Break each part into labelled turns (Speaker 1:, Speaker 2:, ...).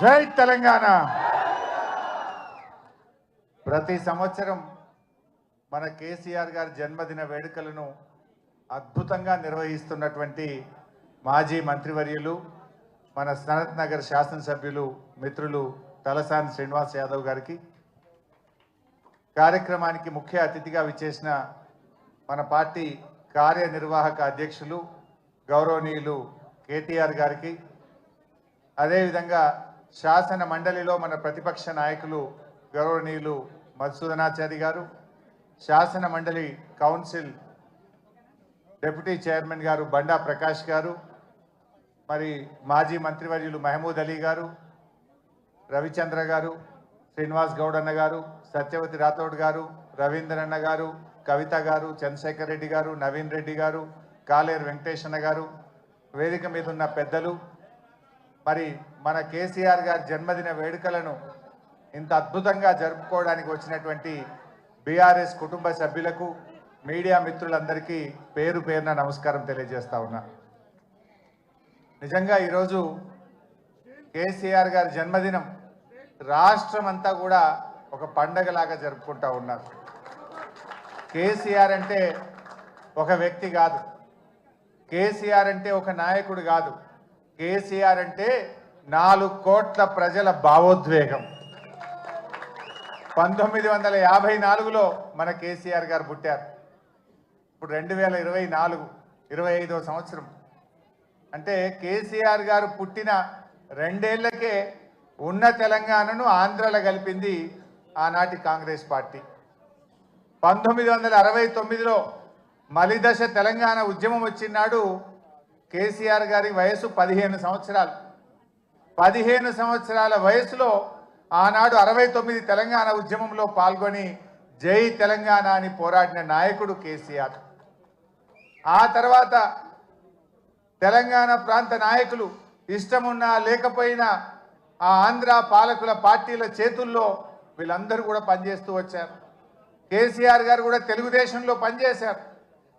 Speaker 1: జై తెలంగాణ. ప్రతి సంవత్సరం మన కేసీఆర్ గారి జన్మదిన వేడుకలను అద్భుతంగా నిర్వహిస్తున్నటువంటి మాజీ మంత్రివర్యులు మన సనత్ నగర్ శాసనసభ్యులు మిత్రులు తలసాని శ్రీనివాస్ యాదవ్ గారికి కార్యక్రమానికి ముఖ్య అతిథిగా విచ్చేసిన మన పార్టీ కార్యనిర్వాహక అధ్యక్షులు గౌరవనీయులు కేటీఆర్ గారికి అదేవిధంగా శాసన మండలిలో మన ప్రతిపక్ష నాయకులు గౌరవనీయులు మధుసూదనాచారి గారు శాసన మండలి కౌన్సిల్ డిప్యూటీ చైర్మన్ గారు బండా ప్రకాష్ గారు మరి మాజీ మంత్రివర్యులు మహమూద్ అలీ గారు రవిచంద్ర గారు శ్రీనివాస్ గౌడ్ అన్న గారు సత్యవతి రాథోడ్ గారు రవీంద్ర అన్న గారు కవిత గారు చంద్రశేఖర్ రెడ్డి గారు నవీన్ రెడ్డి గారు కాలేరు వెంకటేష్ అన్న గారు వేదిక మీద ఉన్న పెద్దలు మరి మన కేసీఆర్ గారి జన్మదిన వేడుకలను ఇంత అద్భుతంగా జరుపుకోవడానికి వచ్చినటువంటి బీఆర్ఎస్ కుటుంబ సభ్యులకు మీడియా మిత్రులందరికీ పేరు పేరున నమస్కారం తెలియజేస్తా ఉన్నా. నిజంగా ఈరోజు కేసీఆర్ గారి జన్మదినం రాష్ట్రం అంతా కూడా ఒక పండగలాగా జరుపుకుంటా ఉన్నారు. కేసీఆర్ అంటే ఒక వ్యక్తి కాదు. కేసీఆర్ అంటే ఒక నాయకుడు కాదు. కేసీఆర్ అంటే నాలుగు కోట్ల ప్రజల భావోద్వేగం. పంతొమ్మిది వందల యాభై నాలుగులో మన కేసీఆర్ గారు పుట్టారు. ఇప్పుడు రెండు వేల ఇరవై నాలుగు ఇరవై ఐదో సంవత్సరం. అంటే కేసీఆర్ గారు పుట్టిన రెండేళ్ళకే ఉన్న తెలంగాణను ఆంధ్రలో కలిపింది ఆనాటి కాంగ్రెస్ పార్టీ. పంతొమ్మిది వందల అరవై తొమ్మిదిలో మలిదశ తెలంగాణ ఉద్యమం వచ్చినాడు కేసీఆర్ గారి వయసు పదిహేను సంవత్సరాలు. పదిహేను సంవత్సరాల వయసులో ఆనాడు అరవై తొమ్మిది తెలంగాణ ఉద్యమంలో పాల్గొని జై తెలంగాణ అని పోరాడిన నాయకుడు కేసీఆర్. ఆ తర్వాత తెలంగాణ ప్రాంత నాయకులు ఇష్టమున్నా లేకపోయినా ఆ ఆంధ్ర పాలకుల పార్టీల చేతుల్లో వీళ్ళందరూ కూడా పనిచేస్తూ వచ్చారు. కేసీఆర్ గారు కూడా తెలుగుదేశంలో పనిచేశారు.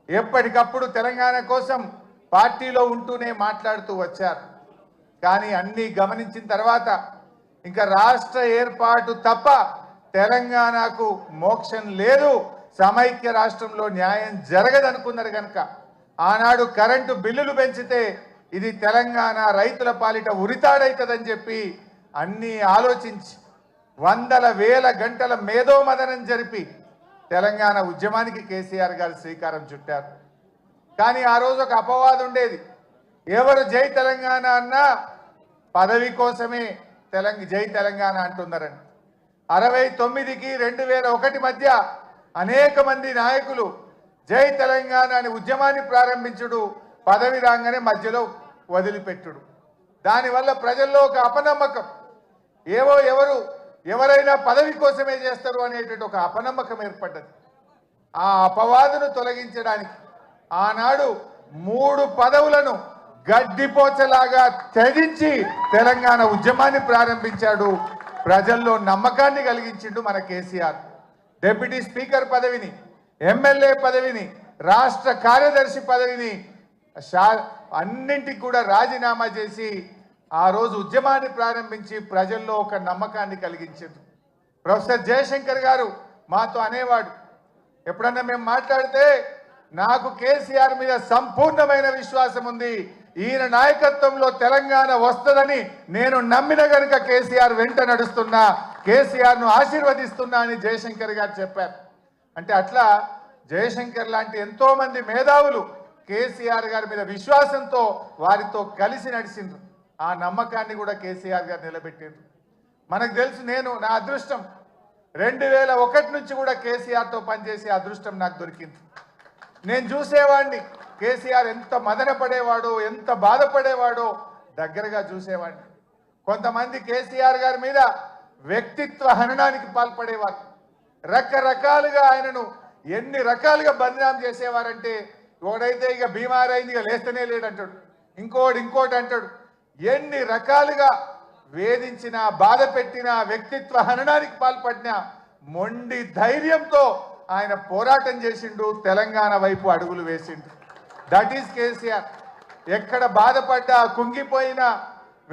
Speaker 1: ఎప్పటికప్పుడు తెలంగాణ కోసం పార్టీలో ఉంటూనే మాట్లాడుతూ వచ్చారు. కానీ అన్నీ గమనించిన తర్వాత ఇంకా రాష్ట్ర ఏర్పాటు తప్ప తెలంగాణకు మోక్షం లేదు. సమైక్య రాష్ట్రంలో న్యాయం జరగదనుకున్నారు కనుక ఆనాడు కరెంటు బిల్లులు పెంచితే ఇది తెలంగాణ రైతుల పాలిట ఉరితాడవుతుందని చెప్పి అన్నీ ఆలోచించి వందల వేల గంటల మేధోమదనం జరిపి తెలంగాణ ఉద్యమానికి కేసీఆర్ గారు శ్రీకారం చుట్టారు. కానీ ఆ రోజు ఒక అపవాదం ఉండేది ఎవరు జై తెలంగాణ అన్నా పదవి కోసమే తెలంగ జై తెలంగాణ అంటున్నారని. అరవై తొమ్మిదికి రెండు వేల ఒకటి మధ్య అనేక మంది నాయకులు జై తెలంగాణ అని ఉద్యమాన్ని ప్రారంభించుడు పదవి రాగానే మధ్యలో వదిలిపెట్టుడు. దానివల్ల ప్రజల్లో ఒక అపనమ్మకం. ఏవో ఎవరు ఎవరైనా పదవి కోసమే చేస్తారు అనేటువంటి ఒక అపనమ్మకం ఏర్పడ్డది. ఆ అపవాదును తొలగించడానికి ఆనాడు మూడు పదవులను గడ్డిపోచలాగా తెరించి తెలంగాణ ఉద్యమాన్ని ప్రారంభించాడు. ప్రజల్లో నమ్మకాన్ని కలిగించిండు మన కేసీఆర్. డిప్యూటీ స్పీకర్ పదవిని ఎమ్మెల్యే పదవిని రాష్ట్ర కార్యదర్శి పదవిని అన్నింటికి కూడా రాజీనామా చేసి ఆ రోజు ఉద్యమాన్ని ప్రారంభించి ప్రజల్లో ఒక నమ్మకాన్ని కలిగించారు ప్రొఫెసర్ జయశంకర్ గారు మాతో అనేవాడు ఎప్పుడన్నా మేము మాట్లాడితే నాకు కేసీఆర్ మీద సంపూర్ణమైన విశ్వాసం ఉంది. ఈయన నాయకత్వంలో తెలంగాణ వస్తుందని నేను నమ్మిన గనుక కేసీఆర్ వెంట నడుస్తున్నా కేసీఆర్ను ఆశీర్వదిస్తున్నా అని జయశంకర్ గారు చెప్పారు. అంటే అట్లా జయశంకర్ లాంటి ఎంతో మంది మేధావులు కేసీఆర్ గారి మీద విశ్వాసంతో వారితో కలిసి నడిచిండ్రు ఆ నమ్మకాన్ని కూడా కేసీఆర్ గారు నిలబెట్టిండ్రు. మనకు తెలుసు నేను నా అదృష్టం. రెండు వేల ఒకటి నుంచి కూడా కేసీఆర్తో పనిచేసే అదృష్టం నాకు దొరికింది. నేను చూసేవాడిని కేసీఆర్ ఎంత మదనపడేవాడో ఎంత బాధపడేవాడో దగ్గరగా చూసేవాడిని. కొంతమంది కేసీఆర్ గారి మీద వ్యక్తిత్వ హననానికి పాల్పడేవారు. రకరకాలుగా ఆయనను ఎన్ని రకాలుగా బదనాం చేసేవారంటే ఒకడైతే ఇక బీమార్ అయింది ఇక లేస్తనే లేడంటాడు. ఇంకోటి ఇంకోటి అంటాడు. ఎన్ని రకాలుగా వేధించిన బాధ పెట్టిన వ్యక్తిత్వ హననానికి పాల్పడిన మొండి ధైర్యంతో ఆయన పోరాటం చేసిండు తెలంగాణ వైపు అడుగులు వేసిండు. That is KCR. ఎక్కడ బాధపడ్డా కుంగిపోయినా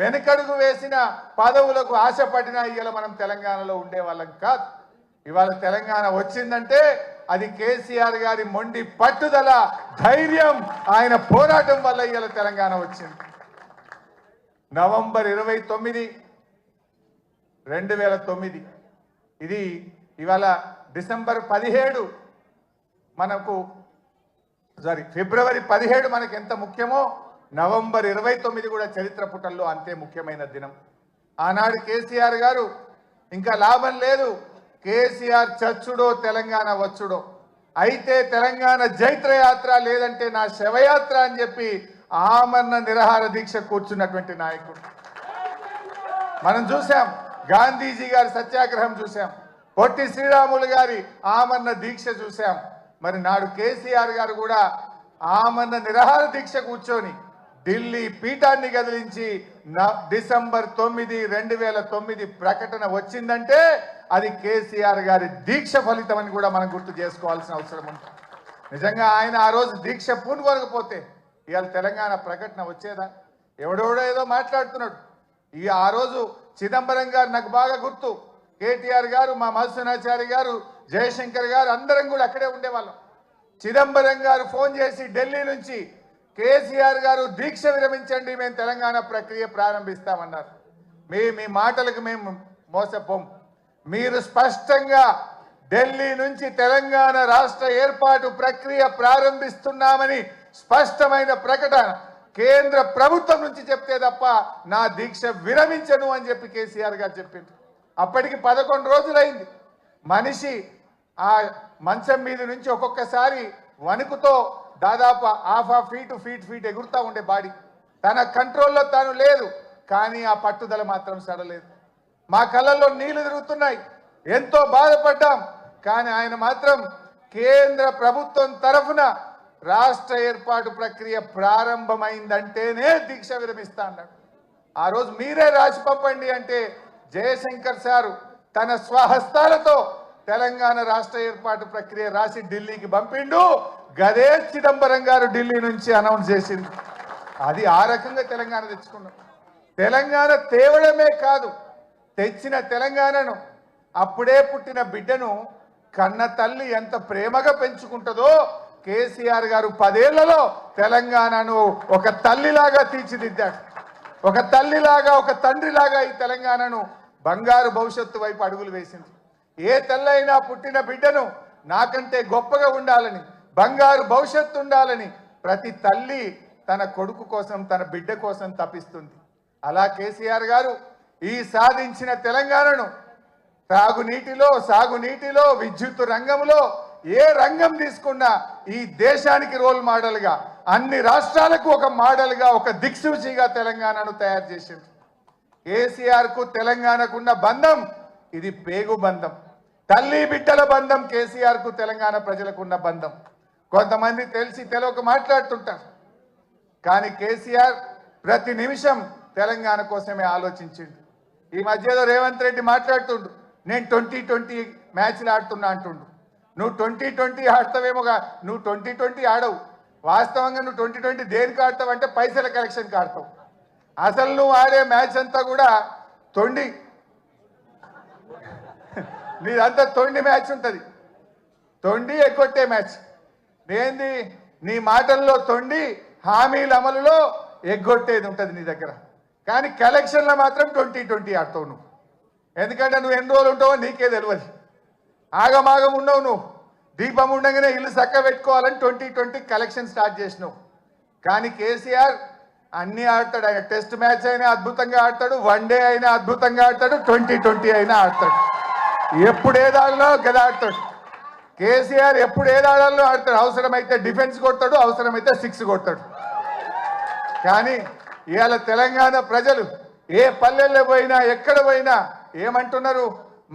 Speaker 1: వెనుకడుగు వేసిన పదవులకు ఆశపడినా ఇవాళ మనం తెలంగాణలో ఉండే వాళ్ళం కాదు. ఇవాళ తెలంగాణ వచ్చిందంటే అది కేసీఆర్ గారి మొండి పట్టుదల ధైర్యం ఆయన పోరాటం వల్ల ఇవాళ తెలంగాణ వచ్చింది. నవంబర్ ఇరవై తొమ్మిది రెండు వేల తొమ్మిది. ఇది ఇవాళ డిసెంబర్ పదిహేడు మనకు సారీ ఫిబ్రవరి పదిహేడు మనకు ఎంత ముఖ్యమో నవంబర్ ఇరవై తొమ్మిది కూడా చరిత్ర పుటల్లో అంతే ముఖ్యమైన దినం. ఆనాడు కేసీఆర్ గారు ఇంకా లాభం లేదు. కేసీఆర్ చచ్చుడో తెలంగాణ వచ్చుడో. అయితే తెలంగాణ జైత్ర యాత్ర లేదంటే నా శవయాత్ర అని చెప్పి ఆమరణ నిరహార దీక్ష కూర్చున్నటువంటి నాయకుడు. మనం చూసాం గాంధీజీ గారి సత్యాగ్రహం చూసాం పొట్టి శ్రీరాములు గారి ఆమరణ దీక్ష చూసాం మరి నాడు కేసీఆర్ గారు కూడా ఆమెను నిరహార దీక్ష కూర్చొని ఢిల్లీ పీఠాన్ని కదిలించి న- డిసెంబర్ తొమ్మిది రెండు వేల తొమ్మిది ప్రకటన వచ్చిందంటే అది కేసీఆర్ గారి దీక్ష ఫలితం అని కూడా మనం గుర్తు చేసుకోవాల్సిన అవసరం ఉంది నిజంగా ఆయన ఆ రోజు దీక్ష పూనుకోకపోతే ఇవాళ తెలంగాణ ప్రకటన వచ్చేదా? ఎవడెవడో ఏదో మాట్లాడుతున్నాడు. ఈ ఆ రోజు చిదంబరం గారు నాకు బాగా గుర్తు. కేటీఆర్ గారు మా మధుసనాచారి గారు జయశంకర్ గారు అందరం కూడా అక్కడే ఉండేవాళ్ళం. చిదంబరం గారు ఫోన్ చేసి ఢిల్లీ నుంచి కేసీఆర్ గారు దీక్ష విరమించండి మేము తెలంగాణ ప్రక్రియ ప్రారంభిస్తామన్నారు. మీ మీ మాటలకు మేము మోసపోం. మీరు స్పష్టంగా ఢిల్లీ నుంచి తెలంగాణ రాష్ట్ర ఏర్పాటు ప్రక్రియ ప్రారంభిస్తున్నామని స్పష్టమైన ప్రకటన కేంద్ర ప్రభుత్వం నుంచి చెప్తే తప్ప నా దీక్ష విరమించను అని చెప్పి కేసీఆర్ గారు చెప్పింది అప్పటికి పదకొండు రోజులైంది. మనిషి ఆ మంచం మీద నుంచి ఒక్కొక్కసారి వణుకుతో దాదాపు half half feet feet feet ఎగురుతూ ఉండే బాడీ. తన కంట్రోల్లో తాను లేదు కానీ ఆ పట్టుదల మాత్రం సడలేదు. మా కళ్ళల్లో నీళ్ళు తిరుగుతున్నాయి. ఎంతో బాధపడ్డాం కానీ ఆయన మాత్రం కేంద్ర ప్రభుత్వం తరఫున రాష్ట్ర ఏర్పాటు ప్రక్రియ ప్రారంభమైందంటేనే దీక్ష విరమిస్తా అన్నాడు ఆ రోజు మీరే రాసి పంపండి అంటే జయశంకర్ సారు తన స్వహస్తాలతో తెలంగాణ రాష్ట్ర ఏర్పాటు ప్రక్రియ రాసి ఢిల్లీకి పంపిండు. గదే చిదంబరం గారు ఢిల్లీ నుంచి అనౌన్స్ చేసింది అది ఆ రకంగా తెలంగాణ తెచ్చుకున్నాం. తెలంగాణ తేవడమే కాదు తెచ్చిన తెలంగాణను అప్పుడే పుట్టిన బిడ్డను కన్న తల్లి ఎంత ప్రేమగా పెంచుకుంటుందో కేసీఆర్ గారు పదేళ్ళలో తెలంగాణను ఒక తల్లిలాగా తీర్చిదిద్దాడు. ఒక తల్లిలాగా ఒక తండ్రిలాగా ఈ తెలంగాణను బంగారు భవిష్యత్తు వైపు అడుగులు వేసింది. ఏ తల్లైనా పుట్టిన బిడ్డను నాకంటే గొప్పగా ఉండాలని బంగారు భవిష్యత్తు ఉండాలని ప్రతి తల్లి తన కొడుకు కోసం తన బిడ్డ కోసం తప్పిస్తుంది. అలా కేసీఆర్ గారు ఈ సాధించిన తెలంగాణను త్రాగునీటిలో సాగునీటిలో విద్యుత్ రంగంలో ఏ రంగం తీసుకున్నా ఈ దేశానికి రోల్ మోడల్గా అన్ని రాష్ట్రాలకు ఒక మోడల్గా ఒక దిక్సూచిగా తెలంగాణను తయారు చేసింది. కేసీఆర్కు తెలంగాణకున్న బంధం ఇది పేగు బంధం. తల్లి బిడ్డల బంధం కేసీఆర్కు తెలంగాణ ప్రజలకున్న బంధం. కొంతమంది తెలిసి తెలవక మాట్లాడుతుంటారు. కానీ కేసీఆర్ ప్రతి నిమిషం తెలంగాణ కోసమే ఆలోచించిండు. ఈ మధ్యలో రేవంత్ రెడ్డి మాట్లాడుతుండు నేను ట్వంటీ ట్వంటీ మ్యాచ్లు ఆడుతున్నా అంటుండు. నువ్వు ట్వంటీ ట్వంటీ ఆడతావేమోగా నువ్వు ట్వంటీ ట్వంటీ ఆడవు. వాస్తవంగా నువ్వు ట్వంటీ ట్వంటీ దేనికి ఆడతావు అంటే పైసల కలెక్షన్కి ఆడతావు. అసలు నువ్వు ఆడే మ్యాచ్ అంతా కూడా తొండి. నీదంతా తొండి మ్యాచ్ ఉంటుంది. తొండి ఎగ్గొట్టే మ్యాచ్. ఏంది నీ మాటల్లో తొండి హామీల అమలులో ఎగ్గొట్టేది ఉంటుంది నీ దగ్గర. కానీ కలెక్షన్లో మాత్రం ట్వంటీ ట్వంటీ ఆడతావు నువ్వు. ఎందుకంటే నువ్వు ఎన్ని రోజులు ఉంటావో నీకే తెలియదు ఆగమాగం ఉండవు నువ్వు. దీపం ఉండగానే ఇల్లు చక్క పెట్టుకోవాలని ట్వంటీ ట్వంటీ కలెక్షన్ స్టార్ట్ చేసినావు. కానీ కేసీఆర్ అన్ని ఆడతాడు. ఆయన టెస్ట్ మ్యాచ్ అయినా అద్భుతంగా ఆడతాడు. వన్ డే అయినా అద్భుతంగా ఆడతాడు. ట్వంటీ ట్వంటీ అయినా ఆడతాడు. ఎప్పుడు ఏది ఆడాలో ఆడతాడు కేసీఆర్ ఎప్పుడు ఏది ఆడతాడు. అవసరమైతే డిఫెన్స్ కొడతాడు అవసరమైతే సిక్స్ కొడతాడు. కానీ ఇవాళ తెలంగాణ ప్రజలు ఏ పల్లెల్లో పోయినా ఎక్కడ పోయినా ఏమంటున్నారు?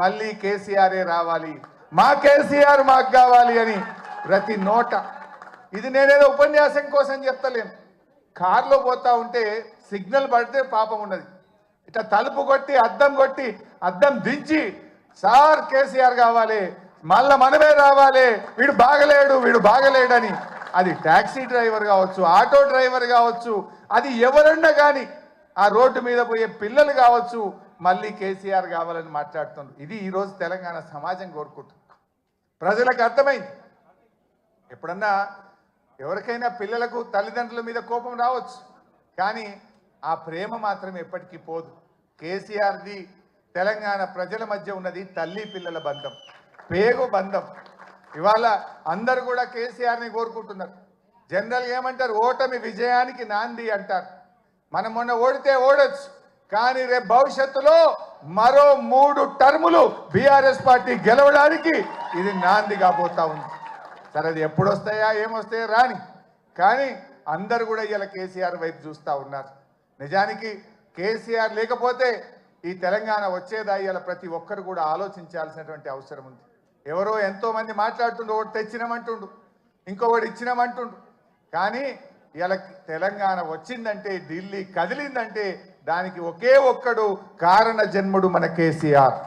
Speaker 1: మళ్ళీ కేసీఆరే రావాలి. మా కేసీఆర్ మాకు కావాలి అని ప్రతి నోట. ఇది నేనేదో ఉపన్యాసం కోసం చెప్తలేను. కారులో పోతా ఉంటే సిగ్నల్ పడితే పాపం ఉన్నది. ఇట్లా తలుపు కొట్టి అద్దం కొట్టి అద్దం దించి సార్ కేసీఆర్ కావాలి మళ్ళా మనమే రావాలి వీడు బాగలేడు వీడు బాగలేడని. అది టాక్సీ డ్రైవర్ కావచ్చు ఆటో డ్రైవర్ కావచ్చు అది ఎవరన్నా కానీ ఆ రోడ్డు మీద పోయే పిల్లలు కావచ్చు మళ్ళీ కేసీఆర్ కావాలని మాట్లాడుతున్నారు ఇది ఈరోజు తెలంగాణ సమాజం కోరుకుంటుంది. ప్రజలకు అర్థమైంది. ఎప్పుడన్నా ఎవరికైనా పిల్లలకు తల్లిదండ్రుల మీద కోపం రావచ్చు కానీ ఆ ప్రేమ మాత్రం ఎప్పటికీ పోదు. కేసీఆర్ది తెలంగాణ ప్రజల మధ్య ఉన్నది తల్లి పిల్లల బంధం పేగు బంధం. ఇవాళ అందరు కూడా కేసీఆర్ని కోరుకుంటున్నారు. జనరల్గా ఏమంటారు? ఓటమి విజయానికి నాంది అంటారు. మనం మొన్న ఓడితే ఓడొచ్చు కానీ రేపు భవిష్యత్తులో మరో మూడు టర్ములు బీఆర్ఎస్ పార్టీ గెలవడానికి ఇది నాంది కాబోతా ఉంది. సరే అది ఎప్పుడు వస్తాయా ఏమొస్తాయా రాని. కానీ అందరు కూడా ఇలా కేసీఆర్ వైపు చూస్తూ ఉన్నారు. నిజానికి కేసీఆర్ లేకపోతే ఈ తెలంగాణ వచ్చేదా ఇలా ప్రతి ఒక్కరు కూడా ఆలోచించాల్సినటువంటి అవసరం ఉంది. ఎవరో ఎంతోమంది మాట్లాడుతుండు ఒకటి తెచ్చినామంటుండు ఇంకొకటి ఇచ్చినామంటుండు కానీ ఇలా తెలంగాణ వచ్చిందంటే ఢిల్లీ కదిలిందంటే దానికి ఒకే ఒక్కడు కారణ జన్ముడు మన కేసీఆర్.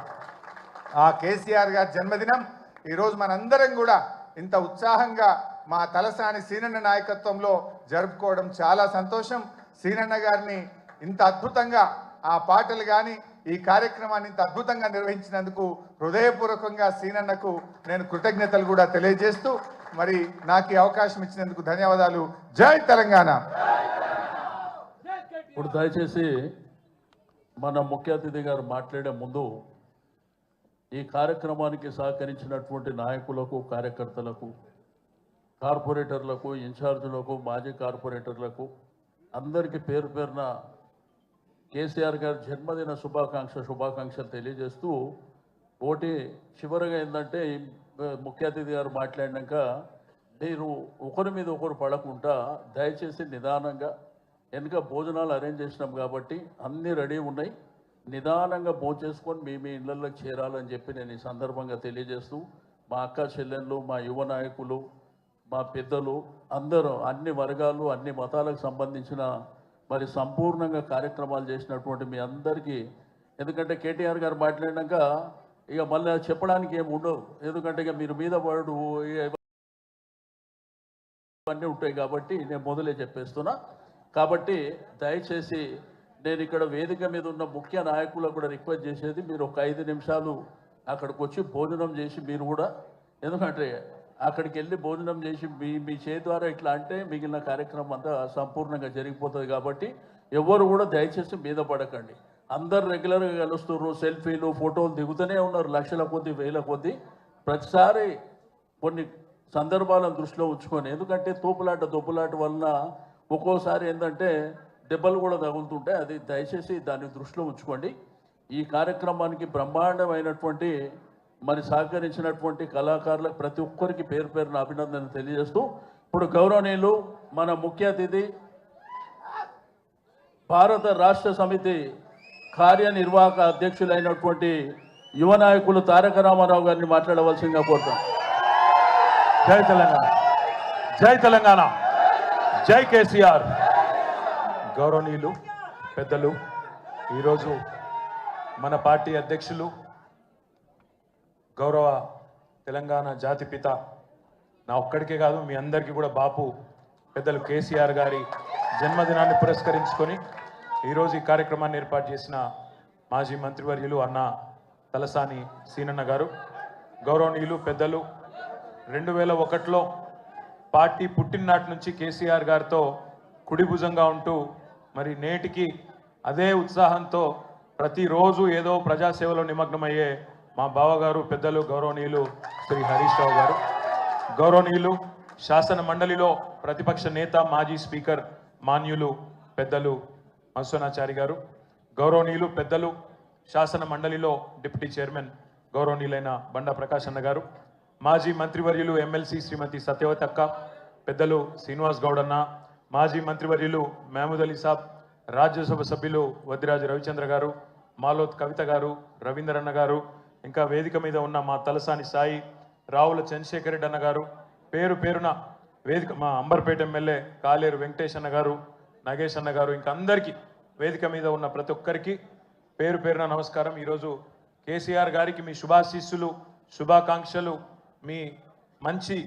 Speaker 1: ఆ కేసీఆర్ గారి జన్మదినం ఈరోజు మనందరం కూడా ఇంత ఉత్సాహంగా మా తలసాని సీనన్న నాయకత్వంలో జరుపుకోవడం చాలా సంతోషం. సీనన్న గారిని ఇంత అద్భుతంగా ఆ పాటలు కానీ ఈ కార్యక్రమాన్ని ఇంత అద్భుతంగా నిర్వహించినందుకు హృదయపూర్వకంగా సీనన్నకు నేను కృతజ్ఞతలు కూడా తెలియజేస్తూ మరి నాకు ఈ అవకాశం ఇచ్చినందుకు ధన్యవాదాలు. జై తెలంగాణ!
Speaker 2: ఇప్పుడు దయచేసి మన ముఖ్య అతిథి గారు మాట్లాడే ముందు ఈ కార్యక్రమానికి సహకరించినటువంటి నాయకులకు కార్యకర్తలకు కార్పొరేటర్లకు ఇన్ఛార్జులకు మాజీ కార్పొరేటర్లకు అందరికీ పేరు పేరున కేసీఆర్ గారి జన్మదిన శుభాకాంక్ష శుభాకాంక్షలు తెలియజేస్తూ ఒకటి చివరిగా ఏంటంటే ముఖ్య అతిథి గారు మాట్లాడినాక మీరు ఒకరి మీద ఒకరు పడకుండా దయచేసి నిదానంగా వెనుక భోజనాలు అరేంజ్ చేసినాం కాబట్టి అన్నీ రెడీ ఉన్నాయి. నిదానంగా భోంచేసుకొని మీ మీ ఇళ్ళల్లోకి చేరాలని చెప్పి నేను ఈ సందర్భంగా తెలియజేస్తూ మా అక్క చెల్లెళ్ళు మా యువ నాయకులు మా పెద్దలు అందరూ అన్ని వర్గాలు అన్ని మతాలకు సంబంధించిన మరి సంపూర్ణంగా కార్యక్రమాలు చేసినటువంటి మీ అందరికీ ఎందుకంటే కేటీఆర్ గారు మాట్లాడినాక ఇక మళ్ళీ చెప్పడానికి ఏమి ఉండవు. ఎందుకంటే ఇక మీరు మీద పడు ఇవన్నీ ఉంటాయి కాబట్టి నేను మొదలే చెప్పేస్తున్నా. కాబట్టి దయచేసి నేను ఇక్కడ వేదిక మీద ఉన్న ముఖ్య నాయకులకు కూడా రిక్వెస్ట్ చేసేది మీరు ఒక ఐదు నిమిషాలు అక్కడికి వచ్చి భోజనం చేసి మీరు కూడా ఎందుకంటే అక్కడికి వెళ్ళి భోజనం చేసి మీ మీ చేతి ద్వారా ఇట్లా అంటే మిగిలిన కార్యక్రమం అంతా సంపూర్ణంగా జరిగిపోతుంది కాబట్టి ఎవరు కూడా దయచేసి మీద పడకండి. అందరు రెగ్యులర్గా కలుస్తున్నారు సెల్ఫీలు ఫోటోలు దిగుతూనే ఉన్నారు లక్షల కొద్ది వేల కొద్ది. ప్రతిసారి కొన్ని సందర్భాలను దృష్టిలో ఉంచుకొని ఎందుకంటే తోపులాట దొప్పులాట వలన ఒక్కోసారి ఏంటంటే దెబ్బలు కూడా తగులుతుంటే అది దయచేసి దాన్ని దృష్టిలో ఉంచుకోండి. ఈ కార్యక్రమానికి బ్రహ్మాండమైనటువంటి మరి సహకరించినటువంటి కళాకారులకు ప్రతి ఒక్కరికి పేరు పేరున అభినందన తెలియజేస్తూ ఇప్పుడు గౌరవనీయులు మన ముఖ్య అతిథి భారత రాష్ట్ర సమితి కార్యనిర్వాహక అధ్యక్షులైనటువంటి యువ నాయకులు తారక రామారావు గారిని మాట్లాడవలసిందిగా కోరుతాం.
Speaker 3: జై తెలంగాణ. జై తెలంగాణ. జై కేసీఆర్. గౌరవనీయులు పెద్దలు ఈరోజు మన పార్టీ అధ్యక్షులు గౌరవ తెలంగాణ జాతిపిత నా ఒక్కడికే కాదు మీ అందరికీ కూడా బాపు పెద్దలు కేసీఆర్ గారి జన్మదినాన్ని పురస్కరించుకొని ఈరోజు ఈ కార్యక్రమాన్ని ఏర్పాటు చేసిన మాజీ మంత్రివర్యులు అన్న తలసాని సీనన్న గారు. గౌరవనీయులు పెద్దలు రెండు వేల ఒకటిలో పార్టీ పుట్టిననాటి నుంచి కేసీఆర్ గారితో కుడి భుజంగా ఉంటూ మరి నేటికి అదే ఉత్సాహంతో ప్రతిరోజు ఏదో ప్రజాసేవలో నిమగ్నమయ్యే మా బావగారు పెద్దలు గౌరవనీయులు శ్రీ హరీష్ రావు గారు. గౌరవనీయులు శాసన మండలిలో ప్రతిపక్ష నేత మాజీ స్పీకర్ మాన్యులు పెద్దలు మత్స్వనాచారి గారు. గౌరవనీయులు పెద్దలు శాసన మండలిలో డిప్యూటీ చైర్మన్ గౌరవనీయులైన బండా ప్రకాష్ అన్న గారు. మాజీ మంత్రివర్యులు ఎమ్మెల్సీ శ్రీమతి సత్యవతి అక్క పెద్దలు శ్రీనివాస్ గౌడన్న మాజీ మంత్రివర్యులు మహమూద్ అలీ సాబ్ రాజ్యసభ సభ్యులు వద్దిరాజు రవిచంద్ర గారు మాలోత్ కవిత గారు రవీంద్రన్న గారు ఇంకా వేదిక మీద ఉన్న మా తలసాని సాయి రావుల చంద్రశేఖర్ రెడ్డి అన్న గారు పేరు పేరున వేదిక మా అంబర్పేట ఎమ్మెల్యే కాలేరు వెంకటేష్ అన్న గారు నగేష్ అన్న గారు ఇంకా అందరికీ వేదిక మీద ఉన్న ప్రతి ఒక్కరికి పేరు పేరున నమస్కారం. ఈరోజు కేసీఆర్ గారికి మీ శుభాశీస్సులు శుభాకాంక్షలు మీ మంచి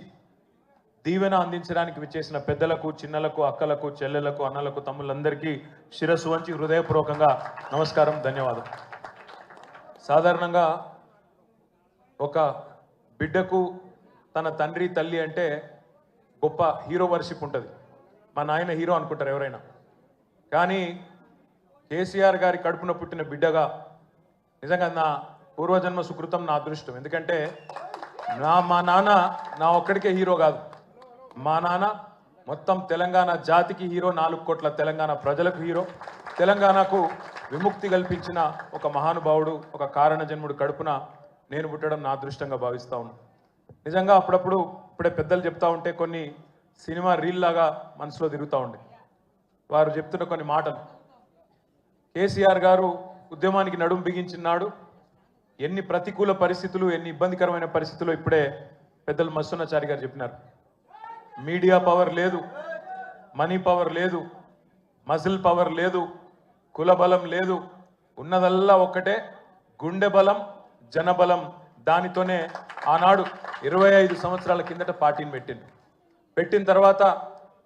Speaker 3: దీవెన అందించడానికి విచ్చేసిన పెద్దలకు చిన్నలకు అక్కలకు చెల్లెలకు అన్నలకు తమ్ముళ్ళందరికీ శిరస్సు వంచి హృదయపూర్వకంగా నమస్కారం ధన్యవాదం. సాధారణంగా ఒక బిడ్డకు తన తండ్రి తల్లి అంటే గొప్ప హీరో వర్షిప్ ఉంటుంది. మా నాయన హీరో అనుకుంటారు ఎవరైనా. కానీ కేసీఆర్ గారి కడుపున పుట్టిన బిడ్డగా నిజంగా నా పూర్వజన్మ సుకృతం నా అదృష్టం. ఎందుకంటే నా మా నాన్న నా ఒక్కడికే హీరో కాదు. మా నాన్న మొత్తం తెలంగాణ జాతికి హీరో నాలుగు కోట్ల తెలంగాణ ప్రజలకు హీరో. తెలంగాణకు విముక్తి కల్పించిన ఒక మహానుభావుడు ఒక కారణ జన్ముడు కడుపున నేను పుట్టడం నా అదృష్టంగా భావిస్తా ఉన్నాను నిజంగా అప్పుడప్పుడు ఇప్పుడే పెద్దలు చెప్తా ఉంటే కొన్ని సినిమా రీల్ లాగా మనసులో తిరుగుతూ ఉండే. వారు చెప్తున్న కొన్ని మాటలు. కేసీఆర్ గారు ఉద్యమానికి నడుం బిగించినాడు ఎన్ని ప్రతికూల పరిస్థితులు ఎన్ని ఇబ్బందికరమైన పరిస్థితులు ఇప్పుడే పెద్దలు మస్సున్నచారి గారు చెప్పినారు. మీడియా పవర్ లేదు మనీ పవర్ లేదు మజిల్ పవర్ లేదు కుల బలం లేదు. ఉన్నదల్లా ఒక్కటే గుండె బలం జనబలం దానితోనే ఆనాడు ఇరవై ఐదు సంవత్సరాల కిందట పార్టీని పెట్టింది పెట్టిన తర్వాత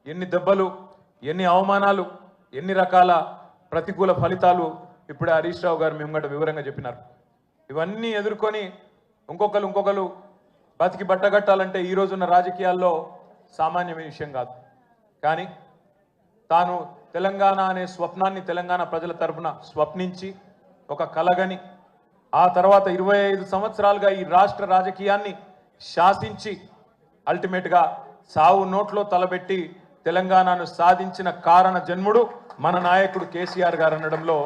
Speaker 3: ఎన్ని దెబ్బలు ఎన్ని అవమానాలు ఎన్ని రకాల ప్రతికూల ఫలితాలు ఇప్పుడు హరీష్ రావు గారు మేము గంట వివరంగా చెప్పినారు. ఇవన్నీ ఎదుర్కొని ఇంకొకరు ఇంకొకరు బతికి బట్టగట్టాలంటే ఈ రోజున్న రాజకీయాల్లో సామాన్యమైన విషయం కాదు. కానీ తాను తెలంగాణ అనే స్వప్నాన్ని తెలంగాణ ప్రజల తరపున స్వప్నించి ఒక కలగని ఆ తర్వాత ఇరవై ఐదు సంవత్సరాలుగా ఈ రాష్ట్ర రాజకీయాన్ని శాసించి అల్టిమేట్గా సావు నోట్లో తలబెట్టి తెలంగాణను సాధించిన కారణ జన్ముడు మన నాయకుడు కేసీఆర్ గారు అనడంలో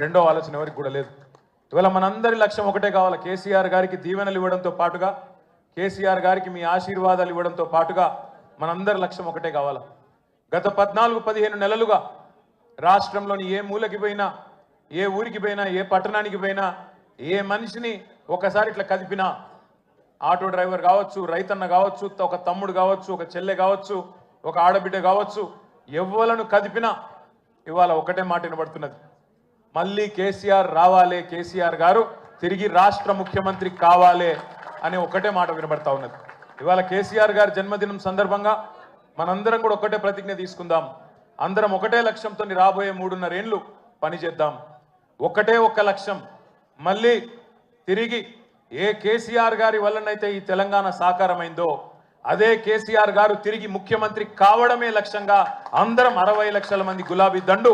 Speaker 3: రెండో ఆలోచన ఎవరికి కూడా లేదు. ఇవాళ మనందరి లక్ష్యం ఒకటే కావాలి. కేసీఆర్ గారికి దీవెనలు ఇవ్వడంతో పాటుగా కేసీఆర్ గారికి మీ ఆశీర్వాదాలు ఇవ్వడంతో పాటుగా మనందరి లక్ష్యం ఒకటే కావాలా? గత పద్నాలుగు పదిహేను నెలలుగా రాష్ట్రంలోని ఏ మూలకి పోయినా ఏ ఊరికి పోయినా ఏ పట్టణానికి పోయినా ఏ మనిషిని ఒకసారి ఇట్లా కదిపినా ఆటో డ్రైవర్ కావచ్చు రైతన్న కావచ్చు ఒక తమ్ముడు కావచ్చు ఒక చెల్లె కావచ్చు ఒక ఆడబిడ్డ కావచ్చు ఎవ్వలను కదిపినా ఇవాళ ఒకటే మాట వినబడుతున్నది. మళ్ళీ కేసీఆర్ రావాలే కేసీఆర్ గారు తిరిగి రాష్ట్ర ముఖ్యమంత్రి కావాలే అనే ఒకటే మాట వినబడతా ఉన్నది. ఇవాళ కేసీఆర్ గారి జన్మదినం సందర్భంగా మనందరం కూడా ఒకటే ప్రతిజ్ఞ తీసుకుందాం. అందరం ఒకటే లక్ష్యంతో రాబోయే మూడున్నరేండ్లు పనిచేద్దాం ఒకటే ఒక్క లక్ష్యం. మళ్ళీ తిరిగి ఏ కేసీఆర్ గారి వల్లనైతే ఈ తెలంగాణ సాకారమైందో అదే కేసీఆర్ గారు తిరిగి ముఖ్యమంత్రి కావడమే లక్ష్యంగా అందరం అరవై లక్షల మంది గులాబీ దండు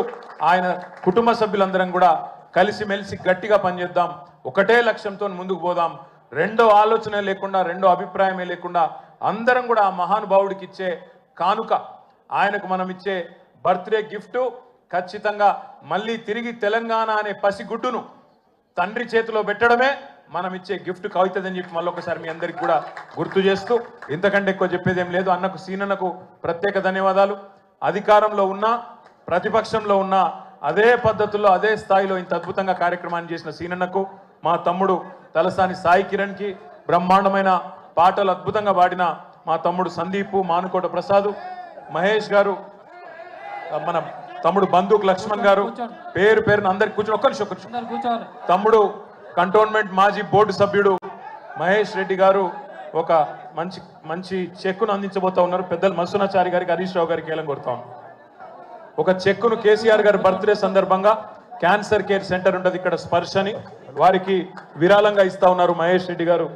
Speaker 3: ఆయన కుటుంబ సభ్యులందరం కూడా కలిసిమెలిసి గట్టిగా పనిచేద్దాం. ఒకటే లక్ష్యంతో ముందుకు పోదాం. రెండో ఆలోచన లేకుండా రెండో అభిప్రాయమే లేకుండా అందరం కూడా ఆ మహానుభావుడికి ఇచ్చే కానుక ఆయనకు మనం ఇచ్చే బర్త్డే గిఫ్ట్ ఖచ్చితంగా మళ్ళీ తిరిగి తెలంగాణ అనే పసిగుడ్డును తండ్రి చేతిలో పెట్టడమే మనం ఇచ్చే గిఫ్ట్ కవుతుందని చెప్పి మళ్ళీ ఒకసారి మీ అందరికి కూడా గుర్తు చేస్తూ ఇంతకంటే ఎక్కువ చెప్పేది ఏం లేదు. అన్నకు సీనన్నకు ప్రత్యేక ధన్యవాదాలు. అధికారంలో ఉన్నా ప్రతిపక్షంలో ఉన్నా అదే పద్ధతుల్లో అదే స్థాయిలో ఇంత అద్భుతంగా కార్యక్రమాన్ని చేసిన సీనన్నకు మా తమ్ముడు తలసాని సాయి కిరణ్కి బ్రహ్మాండమైన పాటలు అద్భుతంగా పాడిన మా తమ్ముడు సందీపు మానుకోట ప్రసాద్ మహేష్ గారు మన తమ్ముడు బంధుక్ లక్ష్మణ్ గారు పేరు పేరున అందరికి కూర్చొని ఒక్క నిమిషం
Speaker 4: కూర్చోవాలి.
Speaker 3: తమ్ముడు కంటోన్మెంట్ మాజీ బోర్డు సభ్యుడు మహేష్ రెడ్డి గారు ఒక మంచి మంచి చెక్కును అందించబోతా ఉన్నారు. పెద్దలు మసునాచారి గారికి హరీష్ రావు గారికి ఏలం కొడతా ఒక చెక్కును కేసీఆర్ గారి బర్త్డే సందర్భంగా క్యాన్సర్ కేర్ సెంటర్ ఉంటుంది ఇక్కడ స్పర్శని. వారికి విరాళంగా ఇస్తా ఉన్నారు మహేష్ రెడ్డి గారు.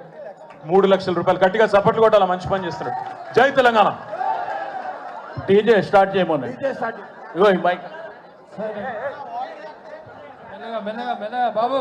Speaker 3: మూడు లక్షల రూపాయలు గట్టిగా చప్పట్లు కొట్టాల మంచి పని చేస్తున్నాడు. జై తెలంగాణ.
Speaker 2: డీజే స్టార్ట్ చేయమని ఇగో మైక్.
Speaker 4: బాబు.